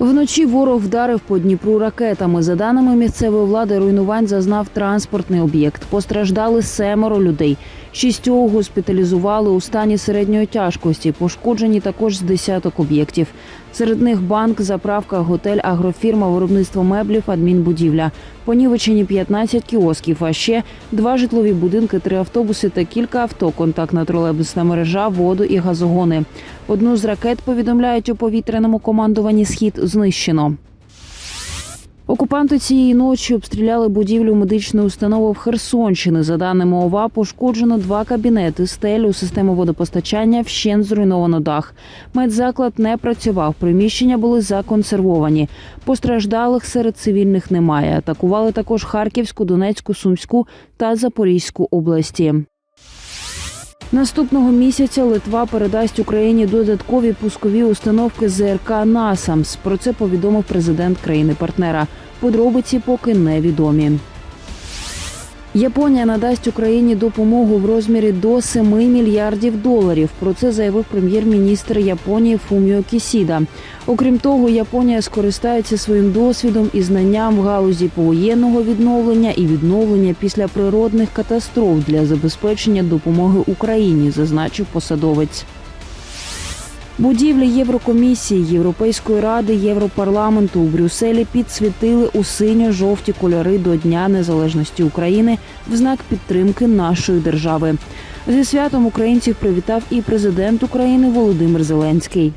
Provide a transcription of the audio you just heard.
Вночі ворог вдарив по Дніпру ракетами. За даними місцевої влади, руйнувань зазнав транспортний об'єкт. Постраждали семеро людей. Шістьох госпіталізували у стані середньої тяжкості. Пошкоджені також з десяток об'єктів. Серед них банк, заправка, готель, агрофірма, виробництво меблів, адмінбудівля. Понівечені 15 кіосків, а ще два житлові будинки, три автобуси та кілька авто, контактна тролейбусна мережа, воду і газогони. Одну з ракет повідомляють у повітряному командуванні Схід знищено. Окупанти цієї ночі обстріляли будівлю медичної установи в Херсонщини. За даними ОВА, пошкоджено два кабінети, стелю, систему водопостачання, вщен зруйновано дах. Медзаклад не працював. Приміщення були законсервовані. Постраждалих серед цивільних немає. Атакували також Харківську, Донецьку, Сумську та Запорізьку області. Наступного місяця Литва передасть Україні додаткові пускові установки ЗРК НАСАМС. Про це повідомив президент країни-партнера. Подробиці поки невідомі. Японія надасть Україні допомогу в розмірі до 7 мільярдів доларів. Про це заявив прем'єр-міністр Японії Фуміо Кісіда. Окрім того, Японія скористається своїм досвідом і знанням в галузі повоєнного відновлення і відновлення після природних катастроф для забезпечення допомоги Україні, зазначив посадовець. Будівлі Єврокомісії, Європейської ради, Європарламенту у Брюсселі підсвітили у синьо-жовті кольори до Дня Незалежності України в знак підтримки нашої держави. Зі святом українців привітав і президент України Володимир Зеленський.